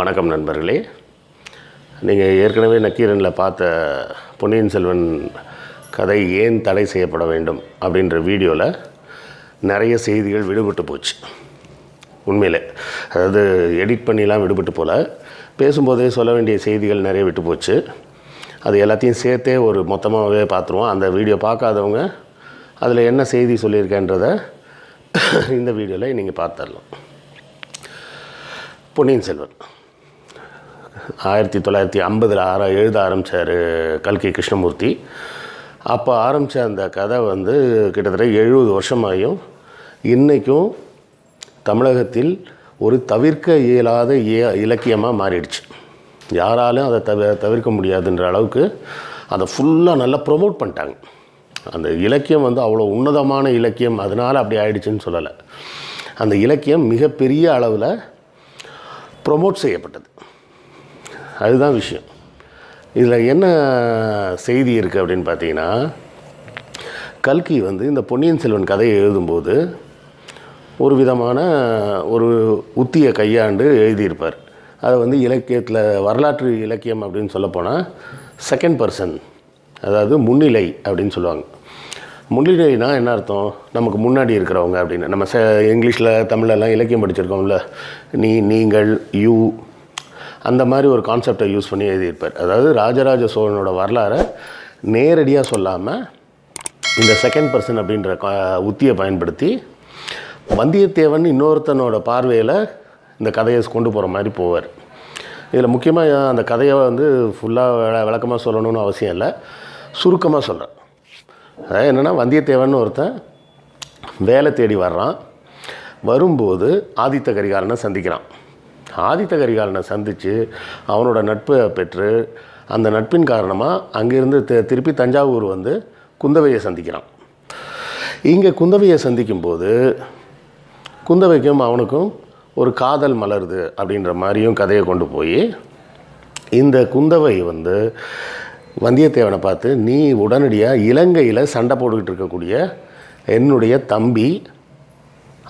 வணக்கம் நண்பர்களே. நீங்கள் ஏற்கனவே நக்கீரனில் பார்த்த பொன்னியின் செல்வன் கதை ஏன் தடை செய்யப்பட வேண்டும் அப்படின்ற வீடியோவில் நிறைய செய்திகள் விடுபட்டு போச்சு. உண்மையில். அதாவது எடிட் பண்ணிலாம் விடுபட்டு போல். பேசும்போதே சொல்ல வேண்டிய செய்திகள் நிறைய விட்டு போச்சு. அது எல்லாத்தையும் சேர்த்தே ஒரு மொத்தமாகவே பார்த்துருவோம். அந்த வீடியோ பார்க்காதவங்க அதில் என்ன செய்தி சொல்லியிருக்கேன்றத இந்த வீடியோவில் நீங்கள் பார்த்துடலாம். பொன்னியின் செல்வன். ஆயிரத்தி தொள்ளாயிரத்தி ஐம்பதில் ஆர எழுத ஆரம்பித்தார் கல்கி கிருஷ்ணமூர்த்தி. அப்போ ஆரம்பித்த அந்த கதை வந்து கிட்டத்தட்ட எழுபது வருஷமாயும் இன்றைக்கும் தமிழகத்தில் ஒரு தவிர்க்க இயலாத இய இலக்கியமாக மாறிடுச்சு. யாராலும் அதை தவிர தவிர்க்க முடியாதுன்ற அளவுக்கு அதை ஃபுல்லாக நல்லா ப்ரொமோட் பண்ணிட்டாங்க. அந்த இலக்கியம் வந்து அவ்வளோ உன்னதமான இலக்கியம் அதனால் அப்படி ஆயிடுச்சுன்னு சொல்லலை. அந்த இலக்கியம் மிகப்பெரிய அளவில் ப்ரொமோட் செய்யப்பட்டது. அதுதான் விஷயம். இதில் என்ன செய்தி இருக்குது அப்படின்னு பார்த்தீங்கன்னா கல்கி வந்து இந்த பொன்னியின் செல்வன் கதையை எழுதும்போது ஒரு விதமான ஒரு உத்தியை கையாண்டு எழுதியிருப்பார். அதை வந்து இலக்கியத்தில் வரலாற்று இலக்கியம் அப்படின்னு சொல்லப்போனால் செகண்ட் பர்சன் அதாவது முன்னிலை அப்படின்னு சொல்லுவாங்க. முன்னிலைனா என்ன அர்த்தம்? நமக்கு முன்னாடி இருக்கிறவங்க அப்படின்னு. நம்ம ச இங்கிலீஷில் தமிழ்லலாம் இலக்கியம் படிச்சிருக்கோம்ல. நீ நீங்கள் யூ அந்த மாதிரி ஒரு கான்செப்டை யூஸ் பண்ணி எழுதியிருப்பார். அதாவது ராஜராஜ சோழனோட வரலாறை நேரடியாக சொல்லாமல் இந்த செகண்ட் பர்சன் அப்படின்ற கா உத்தியை பயன்படுத்தி வந்தியத்தேவன் இன்னொருத்தனோட பார்வையில் இந்த கதையை கொண்டு போகிற மாதிரி போவார். இதில் முக்கியமாக அந்த கதையை வந்து ஃபுல்லாக விளக்கமாக சொல்லணும்னு அவசியம் இல்லை. சுருக்கமாக சொல்கிறேன் அதாவது என்னென்னா வந்தியத்தேவன் ஒருத்தன் வேலை தேடி வர்றான். வரும்போது ஆதித்த கரிகாலனை சந்திக்கிறான். ஆதித்த கரிகாலனை சந்தித்து அவனோட நட்பை பெற்று அந்த நட்பின் காரணமாக அங்கேருந்து திருப்பி தஞ்சாவூர் வந்து குந்தவையை சந்திக்கிறான். இங்கே குந்தவையை சந்திக்கும்போது குந்தவைக்கும் அவனுக்கும் ஒரு காதல் மலருது அப்படின்ற மாதிரியும் கதையை கொண்டு போய் இந்த குந்தவை வந்து வந்தியத்தேவனை பார்த்து நீ உடனடியாக இலங்கையில் சண்டை போட்டுக்கிட்டு இருக்கக்கூடிய என்னுடைய தம்பி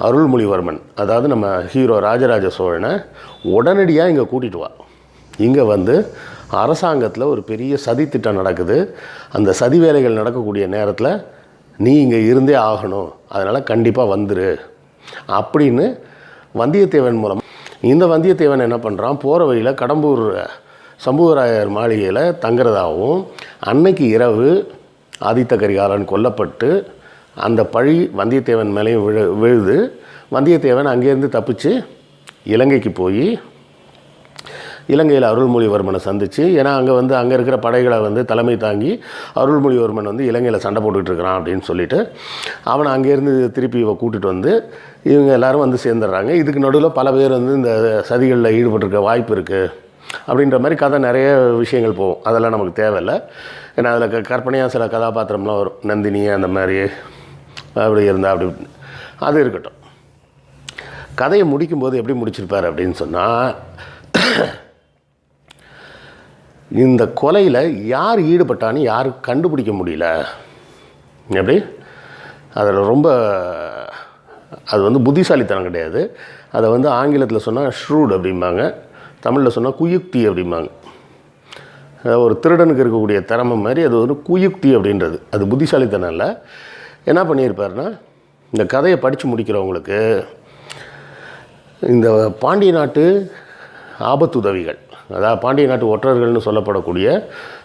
அருள்மொழிவர்மன் அதாவது நம்ம ஹீரோ ராஜராஜ சோழனை உடனடியாக இங்கே கூட்டிகிட்டு வா. இங்கே வந்து அரசாங்கத்தில் ஒரு பெரிய சதி திட்டம் நடக்குது. அந்த சதி வேலைகள் நடக்கக்கூடிய நேரத்தில் நீ இங்கே இருந்தே ஆகணும். அதனால் கண்டிப்பாக வந்துரு. அப்படின்னு வந்தியத்தேவன் மூலம் இந்த வந்தியத்தேவன் என்ன பண்ணுறான் போகிற வழியில் கடம்பூர் சம்புவராயர் மாளிகையில் தங்குறதாகவும் அன்னைக்கு இரவு ஆதித்த கரிகாலன் கொல்லப்பட்டு அந்த பழி வந்தியத்தேவன் மேலேயும் விழு விழுது. வந்தியத்தேவன் அங்கேருந்து தப்பிச்சு இலங்கைக்கு போய் இலங்கையில் அருள்மொழிவர்மனை சந்தித்து ஏன்னா அங்கே வந்து அங்கே இருக்கிற படைகளை வந்து தலைமை தாங்கி அருள்மொழிவர்மன் வந்து இலங்கையில் சண்டை போட்டுக்கிட்டு இருக்கிறான் அப்படின்னு சொல்லிட்டு அவனை அங்கேருந்து திருப்பி இவ கூட்டிகிட்டு வந்து இவங்க எல்லாரும் வந்து சேர்ந்துடுறாங்க. இதுக்கு நடுவில் பல பேர் வந்து இந்த சதிகளில் ஈடுபட்டிருக்க வாய்ப்பு இருக்குது அப்படின்ற மாதிரி கதை நிறைய விஷயங்கள் போகும். அதெல்லாம் நமக்கு தேவையில்லை. ஏன்னா அதில் க கற்பனையாக சில கதாபாத்திரம்லாம் வரும். நந்தினி அந்த மாதிரி. அப்படி இருந்தால் அப்படி. அது இருக்கட்டும். கதையை முடிக்கும்போது எப்படி முடிச்சிருப்பார் அப்படின்னு சொன்னால் இந்த கொலையில் யார் ஈடுபட்டான்னு யாரும் கண்டுபிடிக்க முடியல. எப்படி? அதில் ரொம்ப அது வந்து புத்திசாலித்தனம் கிடையாது. அதை வந்து ஆங்கிலத்தில் சொன்னால் ஷ்ரூட் அப்படிம்பாங்க. தமிழில் சொன்னால் குயுக்தி அப்படிம்பாங்க. ஒரு திருடனுக்கு இருக்கக்கூடிய திறமை மாதிரி அது ஒரு குயுக்தி அப்படின்றது. அது புத்திசாலித்தனம் இல்லை. என்ன பண்ணியிருப்பாருன்னா இந்த கதையை படித்து முடிக்கிறவங்களுக்கு இந்த பாண்டிய நாட்டு ஆபத்துதவிகள் அதாவது பாண்டிய நாட்டு ஒற்றர்கள்னு சொல்லப்படக்கூடிய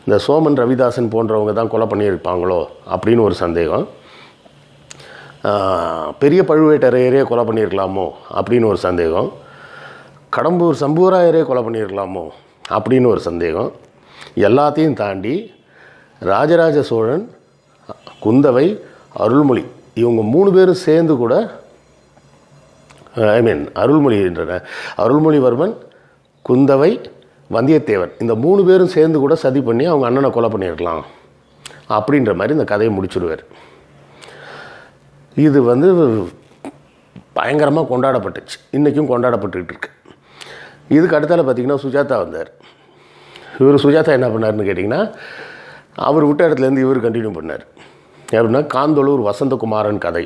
இந்த சோமன் ரவிதாசன் போன்றவங்க தான் கொலை பண்ணியிருப்பாங்களோ அப்படின்னு ஒரு சந்தேகம். பெரிய பழுவேட்டரையரே கொலை பண்ணியிருக்கலாமோ அப்படின்னு ஒரு சந்தேகம். கடம்பூர் சம்பூராயரே கொலை பண்ணியிருக்கலாமோ அப்படின்னு ஒரு சந்தேகம். எல்லாத்தையும் தாண்டி ராஜராஜ சோழன் குந்தவை அருள்மொழி. இவங்க மூணு பேரும் சேர்ந்து கூட ஐ மீன் அருள்மொழி என்ற அருள்மொழிவர்மன் குந்தவை வந்தியத்தேவன். இந்த மூணு பேரும் சேர்ந்து கூட சதி பண்ணி அவங்க அண்ணனை கொலை பண்ணியிருக்கலாம். அப்படின்ற மாதிரி இந்த கதையை முடிச்சுடுவார். இது வந்து பயங்கரமாக கொண்டாடப்பட்டுச்சு. இன்றைக்கும் கொண்டாடப்பட்டுக்கிட்டு இருக்கு. இதுக்கு அடுத்தால பார்த்திங்கன்னா சுஜாதா வந்தார். இவர் சுஜாதா என்ன பண்ணாருன்னு கேட்டிங்கன்னா அவர் விட்ட இடத்துலேருந்து இவர் கண்டினியூ பண்ணார். எப்படின்னா காந்தளூர் வசந்தகுமாரன் கதை.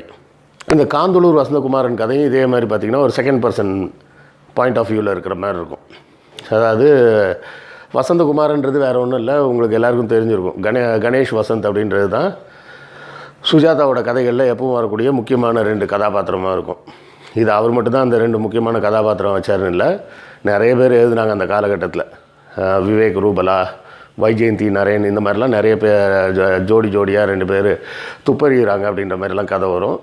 இந்த காந்தளூர் வசந்தகுமாரன் கதையும் இதே மாதிரி பார்த்திங்கன்னா ஒரு செகண்ட் பர்சன் பாயிண்ட் ஆஃப் வியூவில் இருக்கிற மாதிரி இருக்கும். அதாவது வசந்தகுமாரன்றது வேறு ஒன்றும் இல்லை உங்களுக்கு எல்லாருக்கும் தெரிஞ்சிருக்கும். கணே கணேஷ் வசந்த் அப்படின்றது தான் சுஜாதாவோட கதைகளில் எப்பவும் வரக்கூடிய முக்கியமான ரெண்டு கதாபாத்திரமாக இருக்கும். இது அவர் மட்டும்தான் அந்த ரெண்டு முக்கியமான கதாபாத்திரம் வச்சாருன்னு இல்லை நிறைய பேர் எழுதுனாங்க அந்த காலகட்டத்தில். விவேக் ரூபலா வைஜெயந்தி நரேன் இந்த மாதிரிலாம் நிறைய பேர் ஜோ- ஜோடி ஜோடியாக ரெண்டு பேர் துப்பறிகிறாங்க அப்படின்ற மாதிரிலாம் கதை வரும்.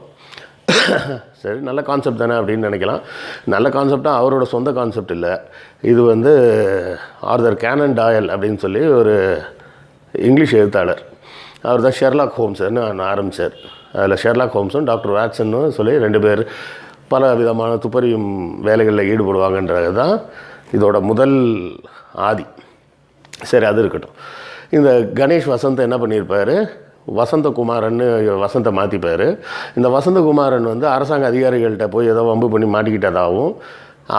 சரி நல்ல கான்செப்ட் தானே அப்படின்னு நினைக்கலாம். நல்ல கான்செப்டாக அவரோட சொந்த கான்செப்ட் இல்லை. இது வந்து ஆர்தர் கேனன் டாயல் அப்படின்னு சொல்லி ஒரு இங்கிலீஷ் எழுத்தாளர். அவர் தான் ஷெர்லாக் ஹோம்ஸ்னு ஆரம்பித்தார் அதில் ஷெர்லாக் ஹோம்ஸும் டாக்டர் வேட்சன்னு சொல்லி ரெண்டு பேர் பல விதமான துப்பறியும் வேலைகளில் ஈடுபடுவாங்கன்றது தான் இதோட முதல் ஆதி. சரி அது இருக்கட்டும். இந்த கணேஷ் வசந்த் என்ன பண்ணியிருப்பார் வசந்தகுமாரன்னு வசந்தை மாற்றிப்பார் இந்த வசந்தகுமாரன் வந்து அரசாங்க அதிகாரிகள்கிட்ட போய் ஏதோ வம்பு பண்ணி மாட்டிக்கிட்டதாகவும்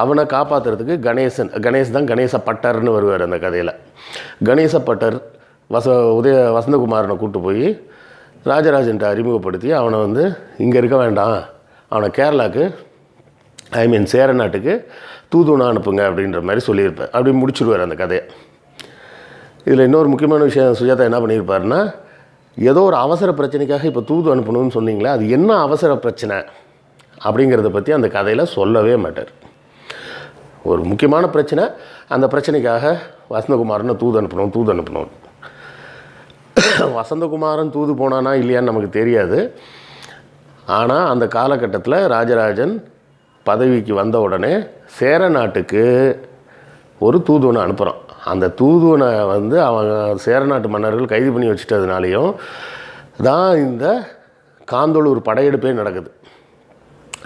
அவனை காப்பாற்றுறதுக்கு கணேசன் கணேஷ் தான் கணேச பட்டர்னு வருவார் அந்த கதையில். கணேச பட்டர் வச உதய வசந்தகுமாரனை கூப்பிட்டு போய் ராஜராஜன்ட்ட அறிமுகப்படுத்தி அவனை வந்து இங்கே இருக்க வேண்டாம். அவனை கேரளாக்கு ஐ மீன் சேர நாட்டுக்கு தூதுணா அனுப்புங்க அப்படின்ற மாதிரி சொல்லியிருப்பேன் அப்படி முடிச்சிடுவார் அந்த கதையை. இதில் இன்னொரு முக்கியமான விஷயம் சுஜாதா என்ன பண்ணியிருப்பாருன்னா ஏதோ ஒரு அவசர பிரச்சனைக்காக இப்போ தூது அனுப்பணும்னு சொன்னீங்களே அது என்ன அவசர பிரச்சனை அப்படிங்கிறத பற்றி அந்த கதையில் சொல்லவே மாட்டார். ஒரு முக்கியமான பிரச்சனை அந்த பிரச்சனைக்காக வசந்தகுமாரனை தூது அனுப்பணும் தூது அனுப்பணும். வசந்தகுமாரன் தூது போனானா இல்லையான்னு நமக்கு தெரியாது. ஆனால் அந்த காலகட்டத்தில் ராஜராஜன் பதவிக்கு வந்த உடனே சேர நாட்டுக்கு ஒரு தூதுவனை அனுப்புகிறான் அந்த தூதுவனை வந்து அவங்க சேரநாட்டு மன்னர்கள் கைது பண்ணி வச்சுட்டதுனாலையும் தான் இந்த காந்தோளூர் படையெடுப்பே நடக்குது.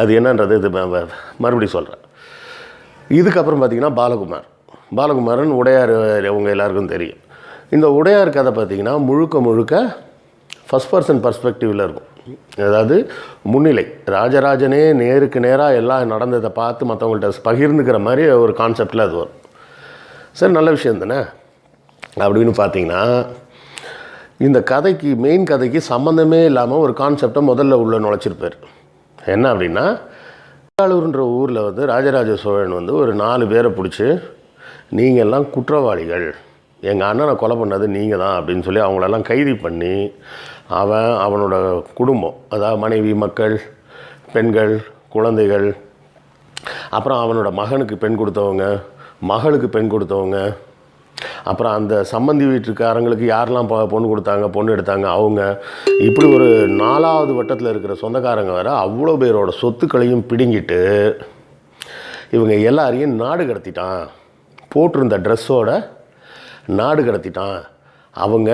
அது என்னன்றது இது மறுபடியும் சொல்கிறேன் இதுக்கப்புறம் பார்த்திங்கன்னா பாலகுமார். பாலகுமாரன் உடையார் அவங்க எல்லாருக்கும் தெரியும். இந்த உடையார் கதை பார்த்தீங்கன்னா முழுக்க முழுக்க ஃபஸ்ட் பர்சன் பர்ஸ்பெக்டிவில் இருக்கும். அதாவது முன்னிலை ராஜராஜனே நேருக்கு நேராக எல்லாம் நடந்ததை பார்த்து மற்றவங்கள்ட்ட பகிர்ந்துக்கிற மாதிரி ஒரு கான்செப்டில் அது வரும். சரி நல்ல விஷயம் தானே? அப்படின்னு பார்த்தீங்கன்னா இந்த கதைக்கு மெயின் கதைக்கு சம்மந்தமே இல்லாமல் ஒரு கான்செப்டை முதல்ல உள்ள நுழைச்சிருப்பார். என்ன அப்படின்னா திருவாளூர்ன்ற ஊரில் வந்து ராஜராஜ சோழன் வந்து ஒரு நாலு பேரை பிடிச்சி நீங்கள் எல்லாம் குற்றவாளிகள். எங்கள் அண்ணனை கொலை பண்ணது நீங்கள் தான் அப்படின்னு சொல்லி அவங்களெல்லாம் கைது பண்ணி அவன் அவனோட குடும்பம் அதாவது மனைவி மக்கள் பெண்கள் குழந்தைகள் அப்புறம் அவனோட மகனுக்கு பெண் கொடுத்தவங்க மகளுக்கு பெண் கொடுத்தவங்க அப்புறம் அந்த சம்மந்தி வீட்டுக்காரங்களுக்கு யாரெல்லாம் பொண்ணு கொடுத்தாங்க பொண்ணு எடுத்தாங்க அவங்க இப்படி ஒரு நாலாவது வட்டத்தில் இருக்கிற சொந்தக்காரங்க வேறு அவ்வளோ பேரோட சொத்துக்களையும் பிடுங்கிட்டு இவங்க எல்லாரையும் நாடு கடத்திட்டான். போட்டிருந்த ட்ரெஸ்ஸோட நாடு கடத்திட்டான். அவங்க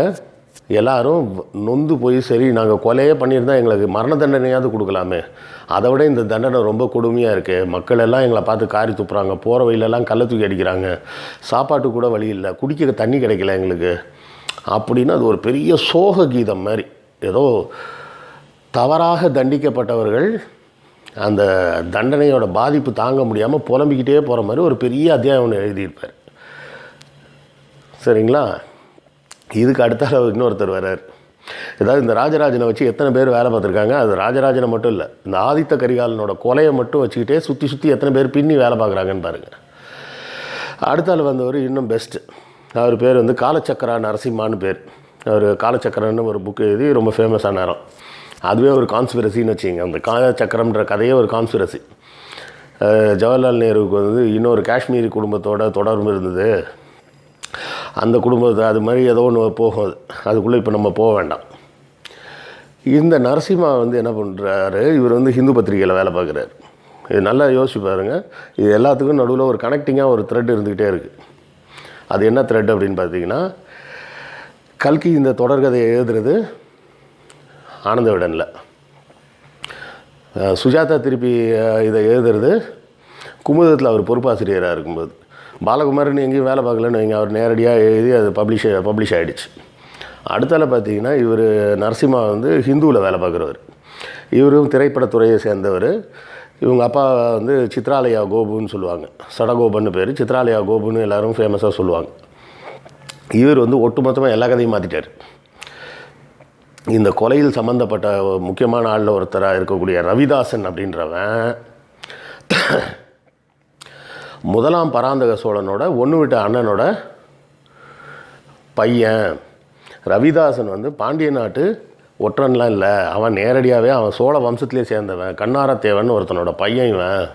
எல்லாரும் நொந்து போய் சரி நாங்கள் கொலையே பண்ணியிருந்தால் எங்களுக்கு மரண தண்டனையாவது கொடுக்கலாமே. அதை விட இந்த தண்டனை ரொம்ப கொடுமையாக இருக்குது மக்கள் எல்லாம் எங்களை பார்த்து காரி துப்புறாங்க. போகிற வழியிலலாம் கள்ள தூக்கி அடிக்கிறாங்க. சாப்பாட்டு கூட வழி இல்லை. குடிக்க தண்ணி கிடைக்கல எங்களுக்கு. அப்படின்னு அது ஒரு பெரிய சோக கீதம் மாதிரி. ஏதோ தவறாக தண்டிக்கப்பட்டவர்கள் அந்த தண்டனையோட பாதிப்பு தாங்க முடியாமல் புலம்பிக்கிட்டே போகிற மாதிரி ஒரு பெரிய அத்தியாயம் ஒன்று எழுதியிருப்பார். சரிங்களா? இதுக்கு அடுத்தால இன்னொருத்தர் வர்றார். ஏதாவது இந்த ராஜராஜனை வச்சு எத்தனை பேர் வேலை பார்த்துருக்காங்க? அது ராஜராஜனை மட்டும் இல்லை இந்த ஆதித்த கரிகாலனோட கொலையை மட்டும் வச்சுக்கிட்டே சுற்றி சுற்றி எத்தனை பேர் பின்னி வேலை பார்க்குறாங்கன்னு பாருங்கள் அடுத்தால வந்தவர் இன்னும் பெஸ்ட்டு அவர் பேர் வந்து காலச்சக்கரா நரசிம்மான்னு பேர். அவர் காலச்சக்கரன்னு ஒரு புக்கு எழுதி ரொம்ப ஃபேமஸான நேரம் அதுவே ஒரு கான்ஸ்பிரசின்னு வச்சுங்க அந்த காலச்சக்கரம்ன்ற கதையே ஒரு கான்ஸ்பிரசி ஜவஹர்லால் நேருவுக்கு வந்து இன்னொரு காஷ்மீரி குடும்பத்தோட தொடர்பு இருந்தது. அந்த குடும்பத்தை அது மாதிரி ஏதோ ஒன்று போகும் அது அதுக்குள்ளே இப்போ நம்ம போக வேண்டாம். இந்த நரசிம்மா வந்து என்ன பண்ணுறாரு இவர் வந்து ஹிந்து பத்திரிகையில் வேலை பார்க்குறாரு. இது நல்லா யோசிச்சு பாருங்கள் இது எல்லாத்துக்கும் நடுவில் ஒரு கனெக்டிங்காக ஒரு த்ரெட் இருந்துக்கிட்டே இருக்குது அது என்ன த்ரெட் அப்படின்னு பார்த்தீங்கன்னா கல்கி இந்த தொடர்கதையை எழுதுறது ஆனந்த விடனில். சுஜாதா திருப்பி இதை எழுதுறது குமுதத்தில் அவர் பொறுப்பாசிரியராக இருக்கும்போது. பாலகுமார்னு எங்கேயும் வேலை பார்க்கலன்னு வைங்க அவர் நேரடியாக எழுதி அது பப்ளிஷ் பப்ளிஷ் ஆகிடுச்சு அடுத்தால பார்த்தீங்கன்னா இவர் நரசிம்மா வந்து ஹிந்துவில் வேலை பார்க்குறவர். இவரும் திரைப்படத்துறையை சேர்ந்தவர். இவங்க அப்பா வந்து சித்ராலயா கோபுன்னு சொல்லுவாங்க. சடகோபன்னு பேர். சித்ராலயா கோபுன்னு எல்லோரும் ஃபேமஸாக சொல்லுவாங்க. இவர் வந்து ஒட்டுமொத்தமாக எல்லா கதையும் மாற்றிட்டார் இந்த கொலையில் சம்மந்தப்பட்ட முக்கியமான ஆளில் ஒருத்தராக இருக்கக்கூடிய ரவிதாசன் அப்படின்றவன் முதலாம் பராந்தக சோழனோட ஒன்று விட்ட அண்ணனோட பையன். ரவிதாசன் வந்து பாண்டிய நாட்டு ஒற்றன்லாம் இல்லை. அவன் நேரடியாகவே அவன் சோழ வம்சத்திலே சேர்ந்தவன். கண்ணாரத்தேவன் ஒருத்தனோட பையன் இவன்.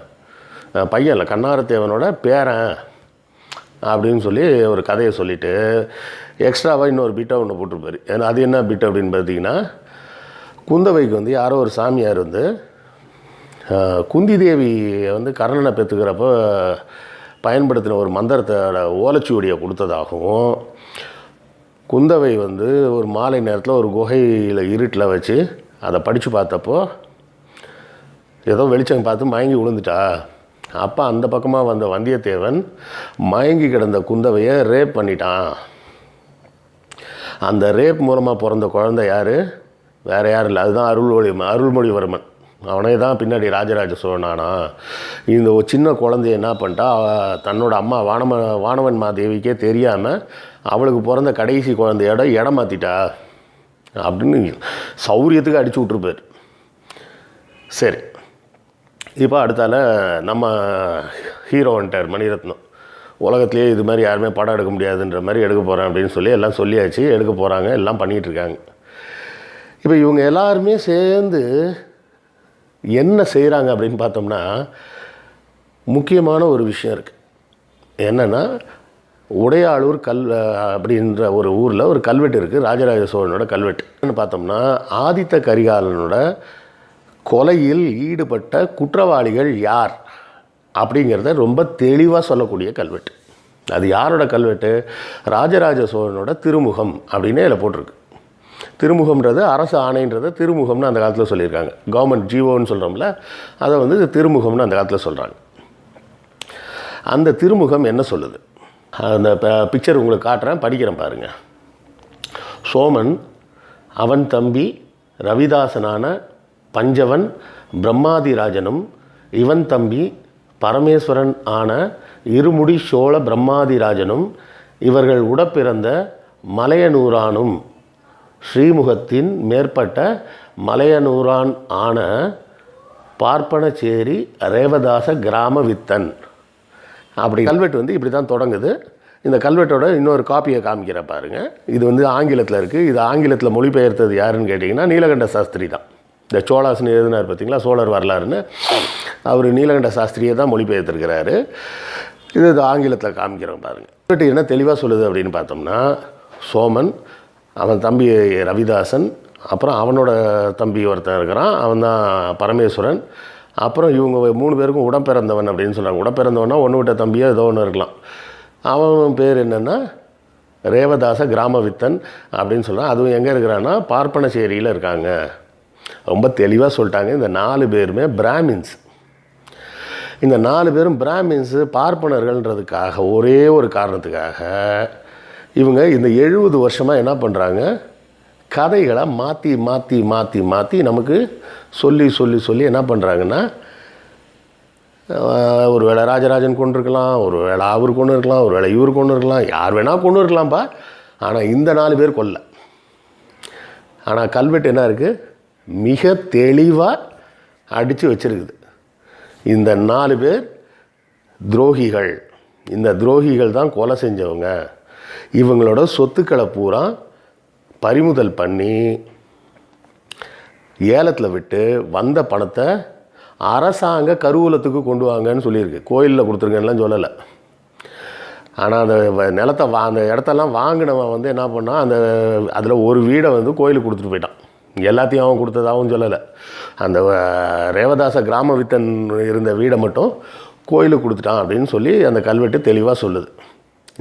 பையன் இல்லை கண்ணாரத்தேவனோட பேரன் அப்படின்னு சொல்லி ஒரு கதையை சொல்லிவிட்டு எக்ஸ்ட்ராவாக இன்னொரு பிட்டை ஒன்று போட்டிருப்பாரு. ஏன்னா அது என்ன பிட் அப்படின்னு பார்த்தீங்கன்னா குந்தவைக்கு வந்து யாரோ ஒரு சாமியார் வந்து குந்தி தேவி வந்து கர்ணனை பெற்றுக்கிறப்ப பயன்படுத்தின ஒரு மந்திரத்தோட ஓலைச்சுவடியை கொடுத்ததாகவும் குந்தவை வந்து ஒரு மாலை நேரத்தில் ஒரு குகையில் இருட்டில் வச்சு அதை படித்து பார்த்தப்போ ஏதோ வெளிச்சம் பார்த்து மயங்கி விழுந்துட்டா. அப்போ அந்த பக்கமாக வந்த வந்தியத்தேவன் மயங்கி கிடந்த குந்தவையை ரேப் பண்ணிட்டான். அந்த ரேப் மூலமாக பிறந்த குழந்தை யார்? வேறு யாரும் இல்லை. அதுதான் அருள்மொழி அருள்மொழிவர்மன். அவனே தான் பின்னாடி ராஜராஜ சோழனானா? இந்த ஒரு சின்ன குழந்தைய என்ன பண்ணிட்டா தன்னோட அம்மா வானம வானவன் மாதேவிக்கே தெரியாமல் அவளுக்கு பிறந்த கடைசி குழந்தையோட இடம் மாற்றிட்டா அப்படின்னு சௌரியத்துக்கு அடிச்சு விட்ருப்பார் சரி. இப்போ அடுத்தால நம்ம ஹீரோ வந்துட்டார் மணிரத்னம். உலகத்துலேயே இது மாதிரி யாருமே படம் எடுக்க முடியாதுன்ற மாதிரி எடுக்க போகிறேன் அப்படின்னு சொல்லி எல்லாம் சொல்லியாச்சு எடுக்க போகிறாங்க எல்லாம் பண்ணிகிட்டு இருக்காங்க. இப்போ இவங்க எல்லாருமே சேர்ந்து என்ன செய்கிறாங்க அப்படின்னு பார்த்தோம்னா முக்கியமான ஒரு விஷயம் இருக்குது என்னென்னா உடையாளூர் கல் அப்படின்ற ஒரு ஊரில் ஒரு கல்வெட்டு இருக்குது ராஜராஜ சோழனோட கல்வெட்டு. பார்த்தோம்னா ஆதித்த கரிகாலனோட கொலையில் ஈடுபட்ட குற்றவாளிகள் யார்? அப்படிங்கிறத ரொம்ப தெளிவாக சொல்லக்கூடிய கல்வெட்டு. அது யாரோட கல்வெட்டு? ராஜராஜ சோழனோட திருமுகம் அப்படின்னு இதில் போட்டிருக்கு. திருமுகம்ன்றது அரசு ஆணைன்றது திருமுகம்னு அந்த காலத்தில் சொல்லியிருக்காங்க. கவர்மெண்ட் ஜிஓன்னு சொல்கிறோம்ல அதை வந்து திருமுகம்னு அந்த காலத்தில் சொல்கிறாங்க அந்த திருமுகம் என்ன சொல்லுது? அந்த பிக்சர் உங்களுக்கு காட்டுறேன் படிக்கிறேன் பாருங்கள் சோமன் அவன் தம்பி ரவிதாசனான பஞ்சவன் பிரம்மாதிராஜனும் இவன் தம்பி பரமேஸ்வரன் ஆன இருமுடி சோழ பிரம்மாதிராஜனும் இவர்கள் உடப்பிறந்த மலையனூரானும் ஸ்ரீமுகத்தின் மேற்பட்ட மலையனூரான் ஆன பார்ப்பனச்சேரி ரேவதாச கிராம வித்தன் அப்படி கல்வெட்டு வந்து இப்படி தான் தொடங்குது. இந்த கல்வெட்டோட இன்னொரு காப்பியை காமிக்கிற பாருங்க. இது வந்து ஆங்கிலத்தில் இருக்குது இது ஆங்கிலத்தில் மொழிபெயர்த்தது யாருன்னு கேட்டிங்கன்னா நீலகண்ட சாஸ்திரி தான். இந்த சோழாசன் எழுதினார் பார்த்தீங்களா சோழர் வரலாறுன்னு. அவர் நீலகண்ட சாஸ்திரியை தான் மொழிபெயர்த்திருக்கிறாரு. இது ஆங்கிலத்தில் காமிக்கிறோம் பாருங்கள் கல்வெட்டு என்ன தெளிவாக சொல்லுது அப்படின்னு பார்த்தோம்னா சோமன் அவன் தம்பி ரவிதாசன் அப்புறம் அவனோட தம்பி ஒருத்தன் இருக்கிறான் அவன் தான் பரமேஸ்வரன். அப்புறம் இவங்க மூணு பேருக்கும் உடம்பிறந்தவன் அப்படின்னு சொல்கிறாங்க உடம்பிறந்தவன்னா ஒன்று விட்ட தம்பியோ ஏதோ ஒன்று இருக்கலாம். அவன் பேர் என்னென்னா ரேவதாச கிராமவித்தன் அப்படின்னு சொல்கிறான் அதுவும் எங்கே இருக்கிறான்னா பார்ப்பனச்சேரியில் இருக்காங்க. ரொம்ப தெளிவாக சொல்லிட்டாங்க. இந்த நாலு பேருமே பிராமின்ஸ். இந்த நாலு பேரும் பிராமின்ஸு பார்ப்பனர்கள்ன்றதுக்காக ஒரே ஒரு காரணத்துக்காக இவங்க இந்த எழுபது வருஷமாக என்ன பண்ணுறாங்க கதைகளை மாற்றி மாற்றி மாற்றி மாற்றி நமக்கு சொல்லி சொல்லி சொல்லி என்ன பண்ணுறாங்கன்னா ஒரு வேளை ராஜராஜன் கொண்டு இருக்கலாம் ஒரு வேளை அவர் கொண்டு இருக்கலாம் ஒரு வேளை இவர் கொண்டு இருக்கலாம் யார் வேணால் கொண்டு இருக்கலாம்ப்பா ஆனால் இந்த நாலு பேர் கொல்ல. ஆனால் கல்வெட்டு என்ன இருக்குது மிக தெளிவாக அடித்து வச்சிருக்குது. இந்த நாலு பேர் துரோகிகள். இந்த துரோகிகள் தான் கொலை செஞ்சவங்க. இவங்களோட சொத்துக்களை பூரா பறிமுதல் பண்ணி ஏலத்தில் விட்டு வந்த பணத்தை அரசாங்க கருவூலத்துக்கு கொண்டு வாங்கன்னு சொல்லியிருக்கு. கோயிலில் கொடுத்துருங்கன்னுலாம் சொல்லலை. ஆனால் அந்த நிலத்தை வா அந்த இடத்தெல்லாம் வாங்கினவன் வந்து என்ன பண்ணான்? அந்த அதில் ஒரு வீடை வந்து கோயிலுக்கு கொடுத்துட்டு போயிட்டான். எல்லாத்தையும் அவன் கொடுத்ததாகவும் சொல்லலை. அந்த ரேவதாச கிராம வித்தன் இருந்த வீடை மட்டும் கோயிலுக்கு கொடுத்துட்டான் அப்படின்னு சொல்லி அந்த கல்வெட்டு தெளிவாக சொல்லுது.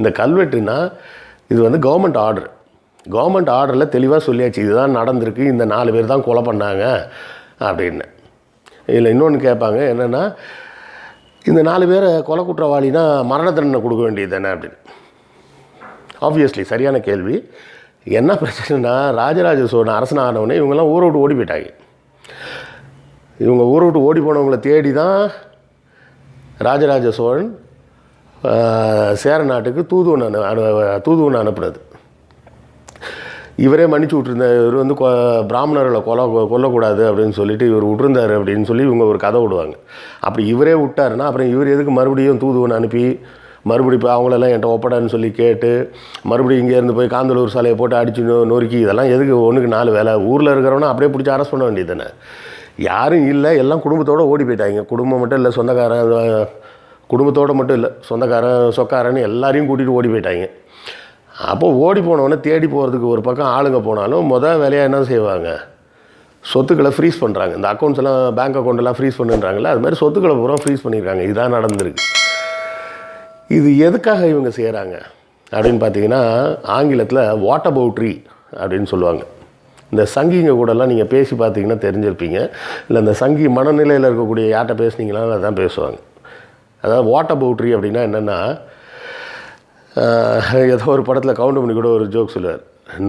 இந்த கல்வெட்டுனா இது வந்து கவர்மெண்ட் ஆர்டர் கவர்மெண்ட் ஆர்டரில் தெளிவாக சொல்லியாச்சு இதுதான் நடந்திருக்கு இந்த நாலு பேர் தான் கொலை பண்ணாங்க அப்படின்னு. இதில் இன்னொன்று கேட்பாங்க என்னென்னா இந்த நாலு பேரை கொலை குற்றவாளினா மரண தண்டனை கொடுக்க வேண்டியது தானே அப்படின்னு. ஆப்வியஸ்லி சரியான கேள்வி. என்ன பிரச்சனைனா ராஜராஜ சோழன் அரசன் ஆனவனே இவங்கெல்லாம் ஊரை விட்டு ஓடி போயிட்டாங்க. இவங்க ஊரை விட்டு ஓடி போனவங்களை தேடி தான் ராஜராஜ சோழன் சேர நாட்டுக்கு தூதுவன் அனு அனு தூதுவன் அனுப்புனது. இவரே மன்னிச்சு விட்டுருந்தார். இவர் வந்து கொ பிராமணர்களை கொலை கொல்லக்கூடாது அப்படின்னு சொல்லிட்டு இவர் விட்டுருந்தார் அப்படின்னு சொல்லி இவங்க ஒரு கதை விடுவாங்க. அப்படி இவரே விட்டாருன்னா அப்புறம் இவர் எதுக்கு மறுபடியும் தூதுவன் அனுப்பி மறுபடியும் இப்போ அவங்களெல்லாம் என்கிட்ட ஒப்படான்னு சொல்லி கேட்டு மறுபடியும் இங்கேருந்து போய் காந்தலூர் சாலையை போட்டு அடிச்சு நொ நொறுக்கி இதெல்லாம் எதுக்கு ஒன்றுக்கு நாலு வேலை? ஊரில் இருக்கிறவனா அப்படியே பிடிச்சி அரெஸ்ட் பண்ண வேண்டியது தானே? யாரும் இல்லை எல்லாம் குடும்பத்தோடு ஓடி போயிட்டாங்க. குடும்பம் மட்டும் இல்லை சொந்தக்காரன் குடும்பத்தோடு மட்டும் இல்லை சொந்தக்காரன் சொக்காரன்னு எல்லாரையும் கூட்டிகிட்டு ஓடி போயிட்டாங்க. அப்போ ஓடி போனவொடனே தேடி போகிறதுக்கு ஒரு பக்கம் ஆளுங்க போனாலும் மொதல் வேலையாக என்ன செய்வாங்க? சொத்துக்களை ஃப்ரீஸ் பண்ணுறாங்க இந்த அக்கௌண்ட்ஸ் எல்லாம் பேங்க் அக்கௌண்ட்டெல்லாம் ஃப்ரீஸ் பண்ணுன்றாங்கல்ல அது மாதிரி சொத்துக்களை பூரா ஃப்ரீஸ் பண்ணியிருக்காங்க இதுதான் நடந்திருக்கு. இது எதுக்காக இவங்க செய்கிறாங்க அப்படின்னு பார்த்தீங்கன்னா ஆங்கிலத்தில் வாட் அபவுட்ரி ட்ரீ அப்படின்னு சொல்லுவாங்க. இந்த சங்கிங்க கூடலாம் நீங்கள் பேசி பார்த்தீங்கன்னா தெரிஞ்சிருப்பீங்க. இல்லை இந்த சங்கி மனநிலையில் இருக்கக்கூடிய யார்கிட்ட பேசுனீங்களா அதான் பேசுவாங்க. அதாவது வாட் பவுட்ரி அப்படின்னா என்னென்னா ஏதோ ஒரு படத்தில் கவுண்ட் பண்ணி கூட ஒரு ஜோக் சொல்லுவார்.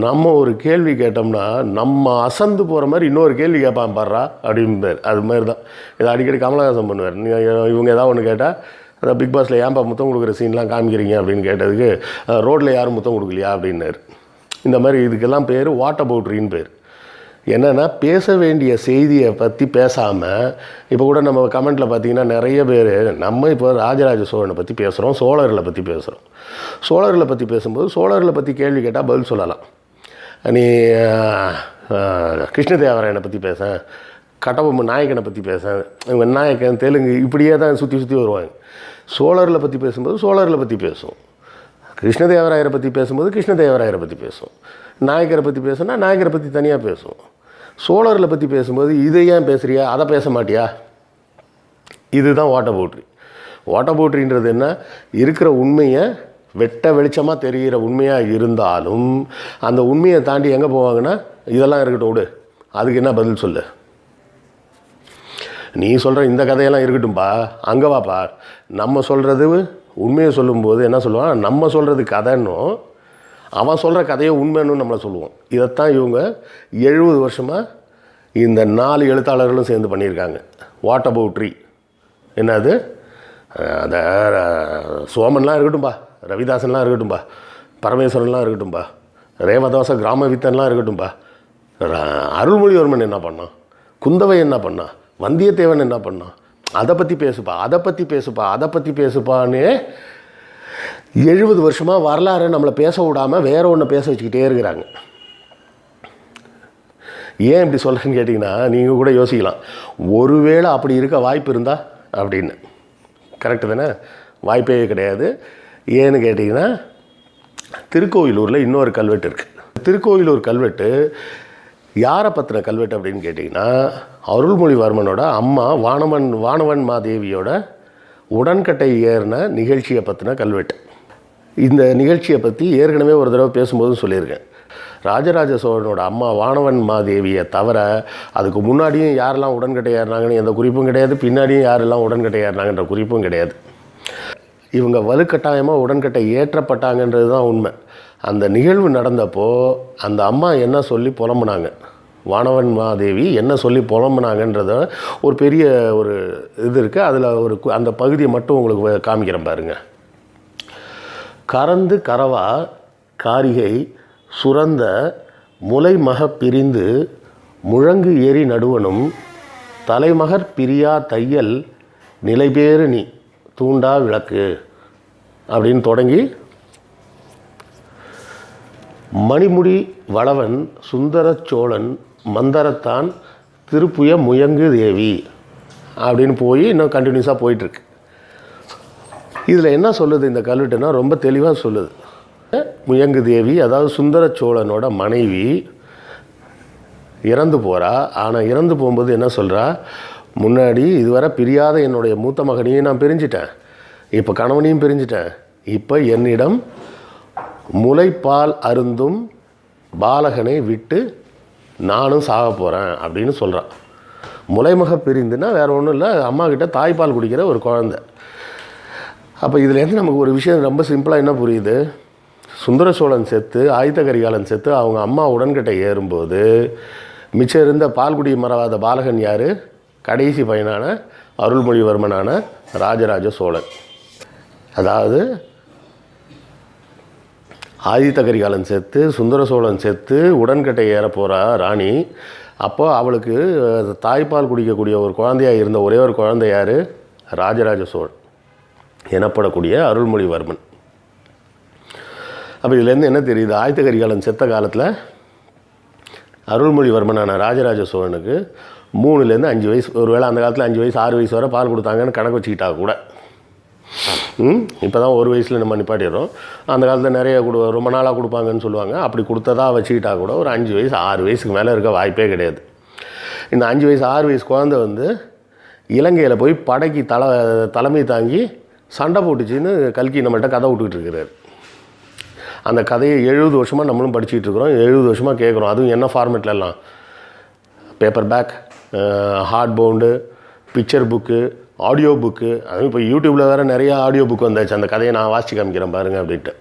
நம்ம ஒரு கேள்வி கேட்டோம்னா நம்ம அசந்து போகிற மாதிரி இன்னொரு கேள்வி கேட்பான் பாடுறா அப்படிம்பார். அது மாதிரி தான் இதை அடிக்கடி கமலஹாசன் பண்ணுவார். நீங்கள் இவங்க ஏதாவது ஒன்று கேட்டால் அதான் பிக் பாஸில் ஏன்பா முத்தம் கொடுக்குற சீன்லாம் காமிக்கிறீங்க அப்படின்னு கேட்டதுக்கு ரோட்டில் யாரும் முத்தம் கொடுக்கலையா அப்படின்னாரு. இந்த மாதிரி இதுக்கெல்லாம் பேர் வாட் அபவுட்ரின்னு பேர். என்னென்னா பேச வேண்டிய செய்தியை பற்றி பேசாமல் இப்போ கூட நம்ம கமெண்ட்டில் பார்த்தீங்கன்னா நிறைய பேர் நம்ம இப்போ ராஜராஜ சோழனை பற்றி பேசுகிறோம் சோழர்களை பற்றி பேசுகிறோம் சோழர்களை பற்றி பேசும்போது சோழர்களை பற்றி கேள்வி கேட்டால் பதில் சொல்லலாம். நீ கிருஷ்ணதேவராயனை பற்றி பேச கட்டபொம்மன் நாயக்கனை பற்றி பேச இவங்க நாயக்கன் தெலுங்கு இப்படியே தான் சுற்றி சுற்றி வருவாங்க. சோழர்களை பற்றி பேசும்போது சோழர்களை பற்றி பேசும் கிருஷ்ணதேவராயரை பற்றி பேசும்போது கிருஷ்ணதேவராயரை பற்றி பேசும் நாயக்கரை பற்றி பேசுனா நாயக்கரை பற்றி தனியாக பேசும் சோழர்களை பற்றி பேசும்போது இதை ஏன் பேசுகிறியா அதை பேச மாட்டியா? இதுதான் வாட்டர் போட்ரி வாட்டர் போட்ரின்றது என்ன? இருக்கிற உண்மையை வெட்ட வெளிச்சமாக தெரிகிற உண்மையாக இருந்தாலும் அந்த உண்மையை தாண்டி எங்கே போவாங்கன்னா இதெல்லாம் இருக்கட்டும் விடு. அதுக்கு என்ன பதில் சொல்லு? நீ சொல்கிற இந்த கதையெல்லாம் இருக்கட்டும்பா. அங்கே வாப்பா. நம்ம சொல்கிறது உண்மையை சொல்லும்போது என்ன சொல்லுவான் நம்ம சொல்கிறது கதைன்னும் அவன் சொல்கிற கதையை உண்மைன்னு நம்மளை சொல்லுவோம். இதைத்தான் இவங்க எழுபது வருஷமாக இந்த நாலு எழுத்தாளர்களும் சேர்ந்து பண்ணியிருக்காங்க. வாட் அபவுட் ட்ரீ என்னது? அஹ் அந்த சோமன்லாம் இருக்கட்டும்பா ரவிதாசன்லாம் இருக்கட்டும்பா பரமேஸ்வரன்லாம் இருக்கட்டும்பா ரேவதாச கிராம வித்தன்லாம் இருக்கட்டும்பா அருள்மொழிவர்மன் என்ன பண்ணான்? குந்தவை என்ன பண்ணான்? வந்தியத்தேவன் என்ன பண்ணான்? அதை பற்றி பேசுப்பா அதை பற்றி பேசுப்பா அதை பற்றி பேசுப்பான்னு எழுபது வருஷமாக வரலாறு நம்மளை பேச விடாமல் வேற ஒன்று பேச வச்சுக்கிட்டே இருக்கிறாங்க. ஏன் இப்படி சொல்கிறேன்னு கேட்டிங்கன்னா நீங்கள் கூட யோசிக்கலாம். ஒருவேளை அப்படி இருக்க வாய்ப்பு இருந்தா அப்படின்னு. கரெக்டு தானே? வாய்ப்பே கிடையாது. ஏன்னு கேட்டிங்கன்னா திருக்கோயிலூரில் இன்னொரு கல்வெட்டு இருக்குது திருக்கோயிலூர் கல்வெட்டு யாரை பற்றின கல்வெட்டு அப்படின்னு கேட்டிங்கன்னா அருள்மொழிவர்மனோட அம்மா வானவன் வானவன் மாதேவியோட உடன்கட்டை ஏறின நிகழ்ச்சியை பற்றின கல்வெட்டு. இந்த நிகழ்ச்சியை பற்றி ஏற்கனவே ஒரு தடவை பேசும்போதும் சொல்லியிருக்கேன். ராஜராஜ சோழனோட அம்மா வானவன் மாதேவியை தவிர அதுக்கு முன்னாடியும் யாரெல்லாம் உடன்கட்டை ஏறினாங்கன்னு எந்த குறிப்பும் கிடையாது பின்னாடியும் யாரெல்லாம் உடன்கட்டை ஏறினாங்கன்ற குறிப்பும் கிடையாது. இவங்க வலுக்கட்டாயமாக உடன்கட்டை ஏற்றப்பட்டாங்கன்றது தான் உண்மை. அந்த நிகழ்வு நடந்தப்போ அந்த அம்மா என்ன சொல்லி புலம்புனாங்க? வானவன் மாதேவி என்ன சொல்லி புலம்புனாங்கன்றத ஒரு பெரிய ஒரு இது இருக்குது அதில் ஒரு அந்த பகுதியை மட்டும் உங்களுக்கு காமிக்கிறேன் பாருங்கள் கறந்து கரவா காரிகை சுரந்த முலைமக பிரிந்து முழங்கு ஏறி நடுவனும் தலைமகர் பிரியா தையல் நிலைபேறு நீ தூண்டா விளக்கு அப்படின்னு தொடங்கி மணிமுடி வளவன் சுந்தரச் சோழன் மந்தரத்தான் திருப்புய முயங்கு தேவி அப்படின்னு போய் இன்னும் கண்டினியூஸாக போயிட்டுருக்கு. இதில் என்ன சொல்லுது இந்த கல்வெட்டுனா ரொம்ப தெளிவாக சொல்லுது. முயங்கு தேவி அதாவது சுந்தர சோழனோட மனைவி இறந்து போகிறா ஆனால் இறந்து போகும்போது என்ன சொல்கிறா முன்னாடி இதுவரை பிரியாத என்னுடைய மூத்த மகனையும் நான் பிரிஞ்சிட்டேன். இப்போ கணவனையும் பிரிஞ்சிட்டேன். இப்போ என்னிடம் முலைப்பால் அருந்தும் பாலகனை விட்டு நானும் சாக போகிறேன் அப்படின்னு சொல்கிறான் முலைமக பிரிந்துன்னா வேறு ஒன்றும் இல்லை அம்மாக்கிட்ட தாய்ப்பால் குடிக்கிற ஒரு குழந்தை. அப்போ இதுலேருந்து நமக்கு ஒரு விஷயம் ரொம்ப சிம்பிளாக என்ன புரியுது? சுந்தர சோழன் செத்து ஆயுத கரிகாலன் செத்து அவங்க அம்மா உடன்கிட்ட ஏறும்போது மிச்சம் இருந்த பால்குடி மறவாத பாலகன் யார்? கடைசி பையனான அருள்மொழிவர்மனான ராஜராஜ சோழன். அதாவது ஆதித்த கரிகாலன் செத்து சுந்தர சோழன் செத்து உடன்கட்டை ஏற போகிறா ராணி. அப்போ அவளுக்கு தாய்ப்பால் குடிக்கக்கூடிய ஒரு குழந்தையாக இருந்த ஒரே ஒரு குழந்தை யார்? ராஜராஜ சோழன். எனப்படக்கூடிய அருள்மொழிவர்மன். அப்போ இதுலேருந்து என்ன தெரியுது? ஆதித்த கரிகாலன் செத்த காலத்தில் அருள்மொழிவர்மனான ராஜராஜ சோழனுக்கு மூணுலேருந்து அஞ்சு வயசு ஒரு வேளை அந்த காலத்தில் அஞ்சு வயசு ஆறு வயசு வரை பால் கொடுத்தாங்கன்னு கணக்கு வச்சுக்கிட்டா கூட. இப்போ தான் ஒரு வயசில் நம்ம நிப்பாட்டிடுறோம். அந்த காலத்தில் நிறைய கொடு ரொம்ப நாளாக கொடுப்பாங்கன்னு சொல்லுவாங்க. அப்படி கொடுத்ததா வச்சுக்கிட்டா கூட ஒரு அஞ்சு வயசு ஆறு வயசுக்கு மேலே இருக்க வாய்ப்பே கிடையாது. இந்த அஞ்சு வயசு ஆறு வயசு குழந்தை வந்து இலங்கையில் போய் படைக்கு தலை தலைமை தாங்கி சண்டை போட்டுச்சுன்னு கல்கி நம்மள்கிட்ட கதை விட்டுக்கிட்டு இருக்கிறார் அந்த கதையை எழுபது வருஷமாக நம்மளும் படிச்சுட்டு இருக்கிறோம் எழுபது வருஷமாக கேட்குறோம். அதுவும் என்ன ஃபார்மேட்லலாம் paper back hard bound picture book audio book அதுவும் இப்போ யூடியூப்பில் வேறு நிறையா ஆடியோ புக் வந்தாச்சு. அந்த கதையை நான் வாசிச்சு காமிக்கிறேன் பாருங்கள் அப்படின்ட்டு.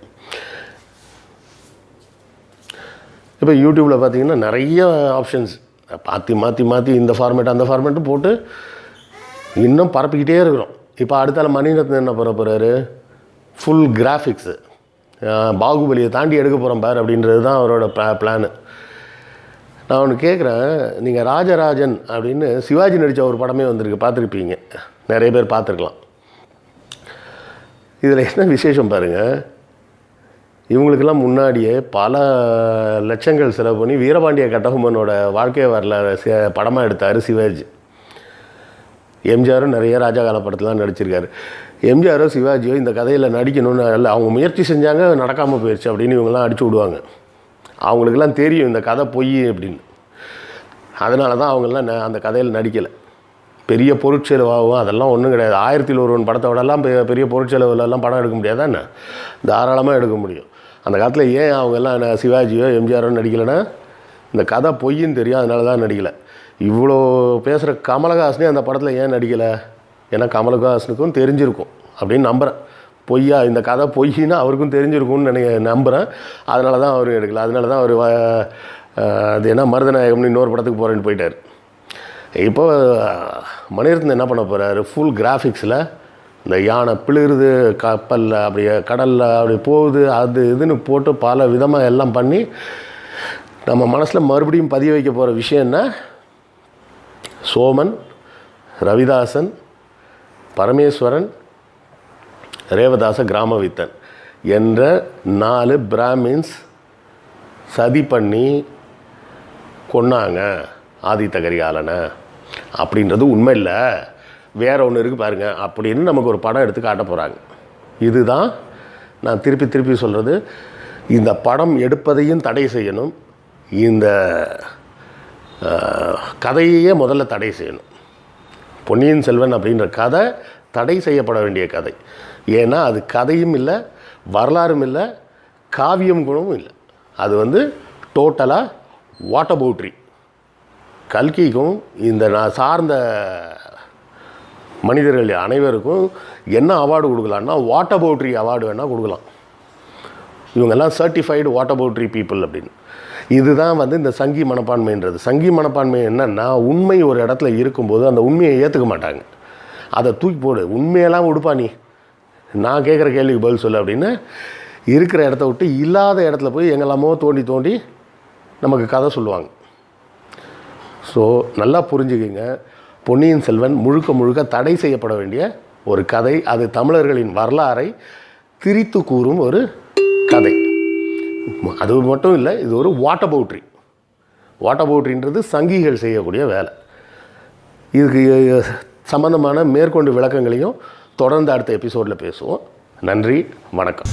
இப்போ யூடியூப்பில் பார்த்தீங்கன்னா நிறைய ஆப்ஷன்ஸ் மாற்றி மாற்றி மாற்றி இந்த ஃபார்மேட் அந்த ஃபார்மேட்டும் போட்டு இன்னும் பரப்பிக்கிட்டே இருக்கிறோம். இப்போ அடுத்தால மணிரத்னம் என்ன பண்ண போகிறாரு ஃபுல் கிராஃபிக்ஸு பாகுபலியை தாண்டி எடுக்க போகிறோம் பார் அப்படின்றது தான் அவரோட ப்ளா பிளானு நான் ஒன்று கேட்குறேன் நீங்கள் ராஜராஜன் அப்படின்னு சிவாஜி நடித்த ஒரு படமே வந்திருக்கு பார்த்துருப்பீங்க. நிறைய பேர் பார்த்துருக்கலாம். இதில் என்ன விசேஷம் பாருங்கள் இவங்களுக்கெல்லாம் முன்னாடியே பல லட்சங்கள் செலவு பண்ணி வீரபாண்டிய கட்டபொம்மனோட வாழ்க்கை வரலாறு படமாக எடுத்தார் சிவாஜி. எம்ஜிஆரும் நிறைய ராஜா கால படத்துலாம் நடிச்சிருக்காரு. எம்ஜிஆரோ சிவாஜியோ இந்த கதையில் நடிக்கணும்னு இல்லை அவங்க முயற்சி செஞ்சாங்க நடக்காமல் போயிடுச்சு அப்படின்னு இவங்கெல்லாம் அடிச்சு விடுவாங்க. அவங்களுக்கெல்லாம் தெரியும் இந்த கதை பொய் அப்படின்னு. அதனால தான் அவங்கெல்லாம் ந- அந்த கதையில் நடிக்கலை. பெரிய பொருட்செலவாகவும் அதெல்லாம் ஒன்றும் கிடையாது. ஆயிரத்தில் ஒருவன் படத்தோடலாம் பெ- பெரிய பொருட்செலவுலலாம் படம் எடுக்க முடியாதான்னா தாராளமாக எடுக்க முடியும். அந்த காலத்தில் ஏன் அவங்கெல்லாம் சிவாஜியோ எம்ஜிஆரோ நடிக்கலைன்னா இந்த கதை பொய்ன்னு தெரியும் அதனால தான் நடிக்கலை. இவ்வளோ பேசுகிற கமலஹாசனே அந்த படத்தில் ஏன் நடிக்கலை? ஏன்னா கமலஹாசனுக்கும் தெரிஞ்சிருக்கும் அப்படின்னு நம்புகிறேன் பொய்யா இந்த கதை பொய்யின்னா அவருக்கும் தெரிஞ்சிருக்கும்னு நினைக்க நம்புகிறேன் அதனால தான் அவர் எடுக்கல. அதனால தான் அவர் அது என்ன மருதநாயகம்னு இன்னொரு படத்துக்கு போகிறேன்னு போயிட்டார். இப்போ மணிரத்னம் என்ன பண்ண போகிறாரு ஃபுல் கிராஃபிக்ஸில் இந்த யானை பிளிருது கப்பலில் அப்படியே கடலில் அப்படி போகுது அது இதுன்னு போட்டு பல விதமாக எல்லாம் பண்ணி நம்ம மனசில் மறுபடியும் பதிய வைக்க போகிற விஷயம் என்ன? சோமன் ரவிதாசன் பரமேஸ்வரன் ரேவதாச கிராமவித்தன் என்ற நாலு பிராமின்ஸ் சதி பண்ணி கொன்னாங்க ஆதித்த கரிகாலனை. அப்படின்றது உண்மை இல்லை. வேற ஒன்று இருக்குது பாருங்கள் அப்படின்னு நமக்கு ஒரு படம் எடுத்து காட்ட போகிறாங்க இதுதான் நான் திருப்பி திருப்பி சொல்கிறது இந்த படம் எடுப்பதையும் தடை செய்யணும். இந்த கதையையே முதல்ல தடை செய்யணும். பொன்னியின் செல்வன் அப்படின்ற கதை தடை செய்யப்பட வேண்டிய கதை. ஏன்னா அது கதையும் இல்லை வரலாறும் இல்லை காவியம் குணமும் இல்லை. அது வந்து டோட்டலாக வாட்டர் பவுட்ரி கல்கிக்கும் இந்த நான் சார்ந்த மனிதர்கள் அனைவருக்கும் என்ன அவார்டு கொடுக்கலான்னா வாட்டர் பவுட்ரி அவார்டு வேணால் கொடுக்கலாம். இவங்கெல்லாம் சர்டிஃபைடு வாட்டர் பவுட்ரி பீப்புள் அப்படின்னு. இதுதான் வந்து இந்த சங்கி மனப்பான்மைன்றது. சங்கி மனப்பான்மை என்னன்னா உண்மை ஒரு இடத்துல இருக்கும்போது அந்த உண்மையை ஏற்றுக்க மாட்டாங்க. அதை தூக்கி போடு. உண்மையெல்லாம் உடுப்பா நீ. நான் கேட்குற கேள்விக்கு பதில் சொல்லு அப்படின்னு இருக்கிற இடத்த விட்டு இல்லாத இடத்துல போய் எங்கெல்லாமோ தோண்டி தோண்டி நமக்கு கதை சொல்லுவாங்க. ஸோ நல்லா புரிஞ்சுக்கிங்க. பொன்னியின் செல்வன் முழுக்க முழுக்க தடை செய்யப்பட வேண்டிய ஒரு கதை. அது தமிழர்களின் வரலாறை திரித்து கூறும் ஒரு அது மட்டும் இல்லை இது ஒரு வாட்டர் பவுட்ரி வாட்டர் பவுட்ரின்றது சங்கிகள் செய்யக்கூடிய வேலை. இதுக்கு சம்பந்தமான மேற்கொண்டு விளக்கங்களையும் தொடர்ந்து அடுத்த எபிசோடில் பேசுவோம். நன்றி வணக்கம்.